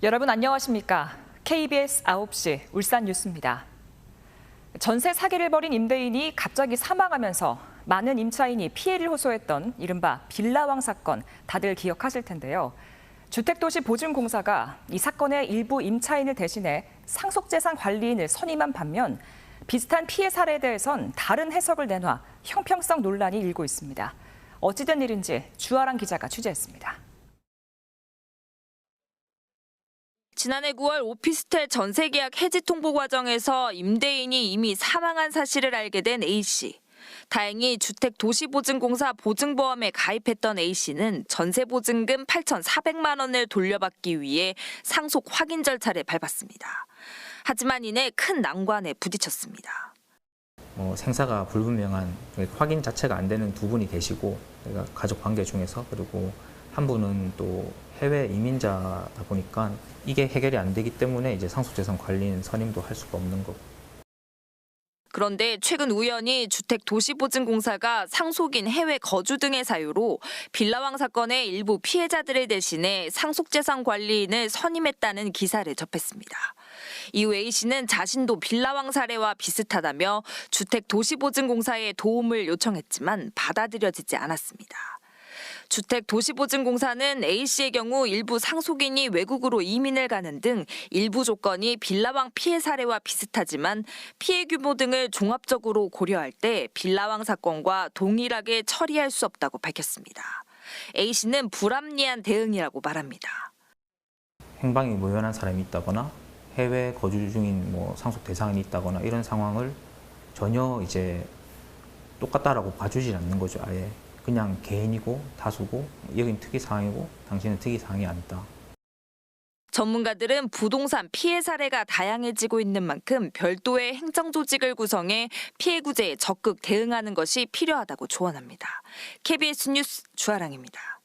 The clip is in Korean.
여러분 안녕하십니까? KBS 9시 울산 뉴스입니다. 전세 사기를 벌인 임대인이 갑자기 사망하면서 많은 임차인이 피해를 호소했던 이른바 빌라왕 사건 다들 기억하실 텐데요. 주택도시보증공사가 이 사건의 일부 임차인을 대신해 상속재산 관리인을 선임한 반면 비슷한 피해 사례에 대해선 다른 해석을 내놔 형평성 논란이 일고 있습니다. 어찌된 일인지 주아랑 기자가 취재했습니다. 지난해 9월 오피스텔 전세 계약 해지 통보 과정에서 임대인이 이미 사망한 사실을 알게 된 A 씨. 다행히 주택도시보증공사 보증보험에 가입했던 A 씨는 전세 보증금 8,400만 원을 돌려받기 위해 상속 확인 절차를 밟았습니다. 하지만 이내 큰 난관에 부딪혔습니다. 뭐 생사가 불분명한 확인 자체가 안 되는 두 분이 계시고 그러니까 가족 관계 중에서 그리고 한 분은 또 해외 이민자다 보니까 이게 해결이 안 되기 때문에 이제 상속재산 관리인 선임도 할 수가 없는 거고 그런데 최근 우연히 주택도시보증공사가 상속인 해외 거주 등의 사유로 빌라왕 사건의 일부 피해자들을 대신해 상속재산 관리인을 선임했다는 기사를 접했습니다. 이후 A 씨는 자신도 빌라왕 사례와 비슷하다며 주택도시보증공사에 도움을 요청했지만 받아들여지지 않았습니다. 주택도시보증공사는 A 씨의 경우 일부 상속인이 외국으로 이민을 가는 등 일부 조건이 빌라왕 피해 사례와 비슷하지만 피해 규모 등을 종합적으로 고려할 때 빌라왕 사건과 동일하게 처리할 수 없다고 밝혔습니다. A 씨는 불합리한 대응이라고 말합니다. 행방이 모연한 사람이 있다거나 해외 거주 중인 뭐 상속 대상이 있다거나 이런 상황을 전혀 이제 똑같다라고 봐주질 않는 거죠 아예 그냥 개인이고 다수고 여긴 특이 사항이고 당신은 특이 사항이 아니다. 전문가들은 부동산 피해 사례가 다양해지고 있는 만큼 별도의 행정 조직을 구성해 피해 구제에 적극 대응하는 것이 필요하다고 조언합니다. KBS 뉴스 주아랑입니다.